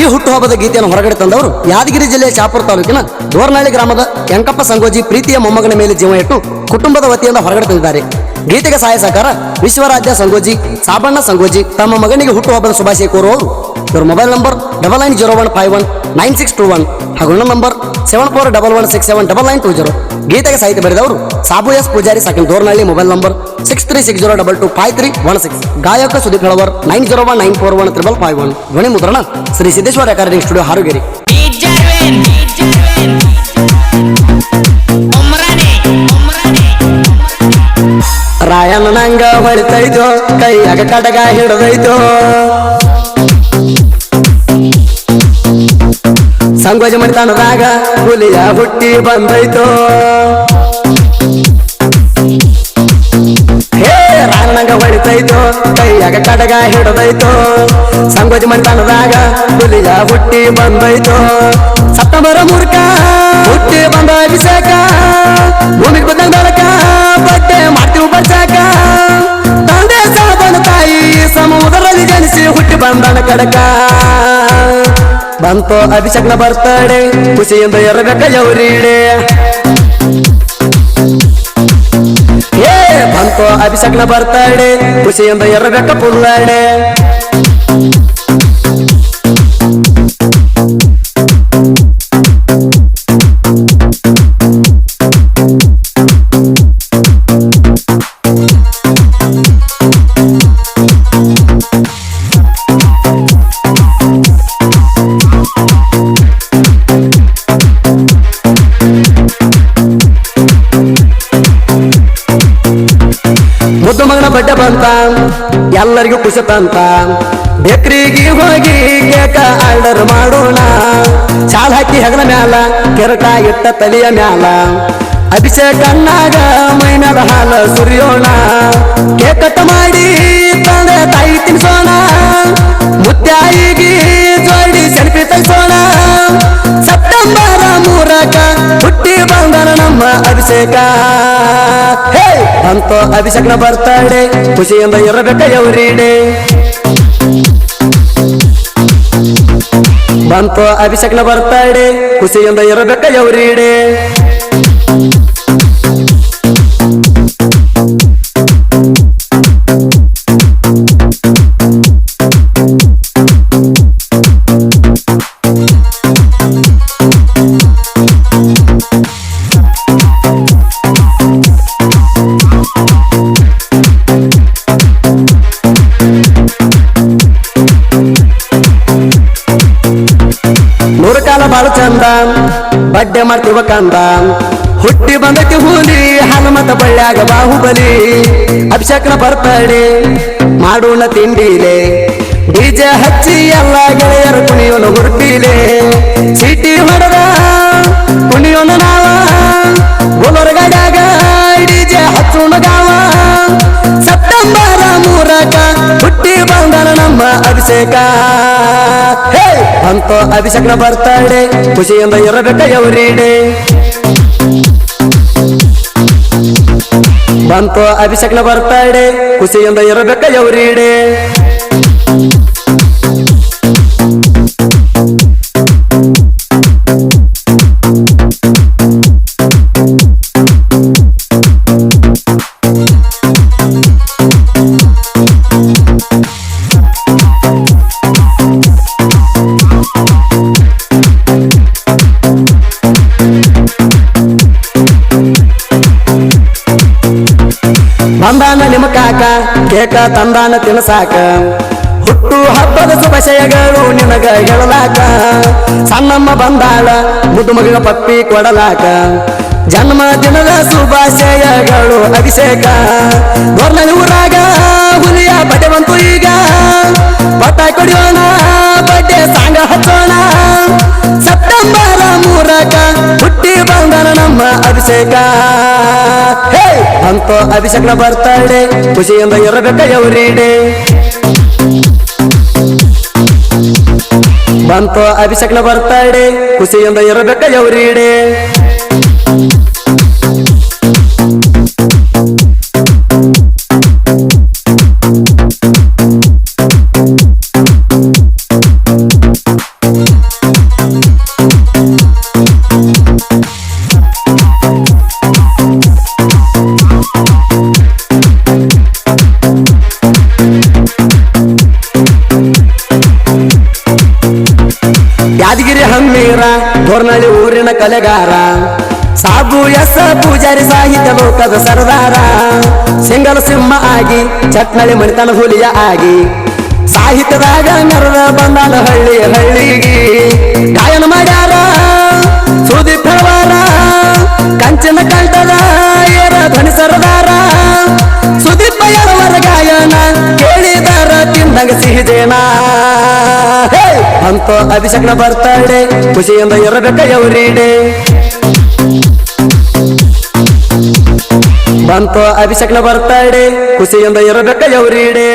ಈ ಹುಟ್ಟುಹಬ್ಬದ ಗೀತೆಯನ್ನು ಹೊರಗಡೆ ತಂದವರು ಯಾದಗಿರಿ ಜಿಲ್ಲೆಯ ಚಾಪುರ ತಾಲೂಕಿನ ದೋರ್ನಹಳ್ಳಿ ಗ್ರಾಮದ ಕೆಂಕಪ್ಪ ಸಂಗೋಜಿ ಪ್ರೀತಿಯ ಮೊಮ್ಮಗನ ಮೇಲೆ ಜೀವ ಇಟ್ಟು ಕುಟುಂಬದ ವತಿಯಿಂದ ಹೊರಗಡೆ ತಂದಿದ್ದಾರೆ. ಗೀತೆಗೆ ಸಹಾಯ ಸಹಕಾರ, ವಿಶ್ವರಾಜ್ಯ ಸಂಗೋಜಿ, ಸಾಬಣ್ಣ ಸಂಗೋಜಿ, ತಮ್ಮ ಮಗನಿಗೆ ಹುಟ್ಟುಹಬ್ಬದ ಶುಭಾಶಯ ಕೋರುವವರು ಇವರ mobile number double nine zero one five one nine six two one ಹಾಗೂ ಇನ್ನೊಂದು number seven four double one six seven double nine two zero ಗೀತೆಗೆ ಸಾಹಿತ್ಯ ಬರೆದವರು Sabu S Pujari second Dornahalli mobile number six three six zero double two five three one six ಗಾಯಕ Sudeep Kalavar nine zero one nine four one triple five one ಧ್ವನಿ ಮುದ್ರಣ Shri Siddeshwara recording studio Harugeri. Rayanna ನಂಗ ಹೊಳಿತೈತೋ ಕೈಯಾಗ ಕಡಗ ಹಿಡದೈತೋ. ಸಂಗೋಜ ಮಣಿತನದಾಗ ಹುಲಿಯ ಹುಟ್ಟಿ ಬಂದೈತೋ. ಹೇ ರಾಯಣ್ಣಂಗ ಹೊಳಿತೈತೋ ಕೈಯಾಗ ಕಡಗ ಹಿಡದೈತೋ. ಸಂಗೋಜ ಮಣಿತನದಾಗ ಹುಲಿಯ ಹುಟ್ಟಿ ಬಂದೈತೋ. ಸಪ್ಟಂಬರ ಮೂರ್ಖ ಹುಟ್ಟಿ ಬಂದ ಅಭಿಷೇಕ, ಭೂಮಿಗೆ ಬಂದ ಬಂದನ ಕಡಕ. ಬಂತೋ ಅಭಿಷೇಕನ ಬರ್ತಾಡೆ, ಖುಷಿಯಿಂದ ಇರಬೇಕ ಯೌರಿಡೆ. ಏ, ಬಂತೋ ಅಭಿಷೇಕನ ಬರ್ತಾಡೆ, ಖುಷಿಯಿಂದ ಇರಬೇಕ ಪುಲ್ಲಡೆ ಮುದ್ದು ಮಗನ ಬಡ್ಡೆ ಬಂತ. ಎಲ್ಲರಿಗೂ ಖುಷಿ ತಂತ ಬೇಕ್ರಿಗೆ ಹೋಗಿ ಕೇಕ ಆರ್ಡರ್ ಮಾಡೋಣ. ಚಾಲ್ ಹಾಕಿ ಹೆಗಲ ಮ್ಯಾಲ, ಕೆರಟ ಇಟ್ಟ ತಲೆಯ ಮ್ಯಾಲ. ಅಭಿಷೇಕ ಅನ್ನಾಗ ಮೈ ಮ್ಯಾಲ ಹಾಲ ಸುರಿಯೋಣ. ಕೇಕ್ ಕಟ್ ಮಾಡಿ ತಂದೆ ತಾಯಿ ತಿನ್ಸೋಣ. ಮುತ್ತಾಯಿಗೆ ಜೋಡಿ ಸೆಲ್ಫಿ ತೆಗಿಸೋಣ. ಸೆಪ್ಟೆಂಬರ್ ಮೂರಕ ಹುಟ್ಟಿ ಬಂದನ ನಮ್ಮ ಅಭಿಷೇಕ. ಅಂತೋ ಅಭಿಷೇಕನ ಬರ್ತಾಡೆ ಖುಷಿಯಿಂದ ಇರಬೇಕ ಎವರಿಡೆ. ಬಂತೋ ಅಭಿಷೇಕನ ಬರ್ತಾಡೆ ಖುಷಿಯಿಂದ ಇರಬೇಕ ಕಾಲ ಬಾಳು ಚಂದ. ಬಡ್ಡೆ ಮಾಡ್ತೀವ ಕಂದ ಹುಟ್ಟಿ ಬಂದಕ್ಕೆ ಹೂಲಿ, ಹನುಮತ ಬಳ್ಳ್ಯಾಗ ಬಾಹುಬಲಿ. ಅಭಿಷೇಕನ ಬರ್ತಾಳೆ ಮಾಡೋಣ ತಿಂಡಿಲೆ. ಡಿಜೆ ಹಚ್ಚಿ ಎಲ್ಲ ಗೆಳೆಯರು ಕುಣಿಯೋನು ಗುರುತಿಲೆ ಚೀಟಿ ಹೊಡೆದ, ಕುಣಿಯೋನು ನಾವ. ಗೋಲರ ಗಡ್ಯಾಗ ಡಿಜೆ ಗಾವ. ಸೆಪ್ಟೆಂಬರ್ ಮೂರಕ ಹುಟ್ಟಿ ಬಂದನ ನಮ್ಮ ಅಭಿಷೇಕ. ಅಂತೋ ಅಭಿಷೇಕನ ಬರ್ತಾಳೆ ಖುಷಿಯಿಂದ ಇರಬೇಕ ಎವರಿಡೆ ಬಂತೋ ಅಭಿಷೇಕನ ಬರ್ತಾಳೆ ಖುಷಿಯಿಂದ ಇರಬೇಕ ಎವರಿಡೆ ಬಂದಾನ ನಿಮ್ಮ ಕಾಕ, ಕೇಕ ತಂದಾನ ತಿನ್ಸಾಕ. ಹುಟ್ಟು ಹಬ್ಬದ ಶುಭಶಯಗಳು ನಿನಗ ಹೇಳಲಾಕ. ಸಣ್ಣಮ್ಮ ಬಂದಾಳ ಮುದ್ದು ಮಗಳ ಪಪ್ಪಿ ಕೊಡಲಾಕ. ಜನ್ಮ ದಿನದ ಶುಭಾಶಯಗಳು ಅಭಿಷೇಕ. ಗೊರ್ನಳ್ಳಿ ಊರಾಗ ಹುಲಿಯ ಬಟ್ಟೆ ಬಂತು ಈಗ. But ಕೊಡಿಯೋಣ birthday ಸಾಂಗ ಹಚ್ಚೋಣ. ಸೆಪ್ಟೆಂಬರ್ ಮೂರಕ ಹುಟ್ಟಿ ಬಂದನ ನಮ್ಮ ಅಭಿಷೇಕ. ಅಭಿಷೇಕನ ಬರ್ತಾಳೆ ಖುಷಿಯಿಂದ ಇರಬೇಕ ಎವರಿಡೆ ಬಂತೋ ಅಭಿಷೇಕನ ಬರ್ತಡೆ ಖುಷಿಯಿಂದ ಇರಬೇಕ ಎವರಿಡೆ ಯಾದಗಿರಿ ಹಮ್ಮೀರ ಧೋರ್ನಳ್ಳಿ ಊರಿನ ಕಲೆಗಾರ. ಸಾಬು, ಎಸ್, ಪೂಜಾರಿ ಸಾಹಿತ್ಯ ಲೋಕದ ಸರದಾರ. ಸಿಂಗಲ್ ಸಿಂಹ ಆಗಿ, ಚಟ್ನಳ್ಳಿ ಮಣಿತನ ಹುಲಿಯ ಆಗಿ. ಸಾಹಿತ್ಯದಾಗ ಮೆರದ ಬಂದಾನ ಹಳ್ಳಿ ಹಳ್ಳಿಗೆ. ಗಾಯನ ಮಾಡ್ಯಾರ ಸುದೀಪ್ ಹೆಳವಾರ ಕಂಚನ ಕಂಠದ ಏರ ಧ್ವನಿ ಸರದಾರ. ಸುದೀಪ್ ಎಳವರ ಗಾಯನ ಕೇಳಿದಾರ ತಿಂದಂಗ ಸಿಹಿದೇನ ಅಂತ ಅಭಿಷೇಕನ ಬರ್ತಾಳೆ ಖುಷಿಯಿಂದ ಇರಬೇಕ ಎವರಿಡೆ ಬಂತು ಅಭಿಷಕ್ನ ಬರ್ತಾಳೆ ಖುಷಿಯಿಂದ ಇರಬೇಕ ಎವರಿಡೆ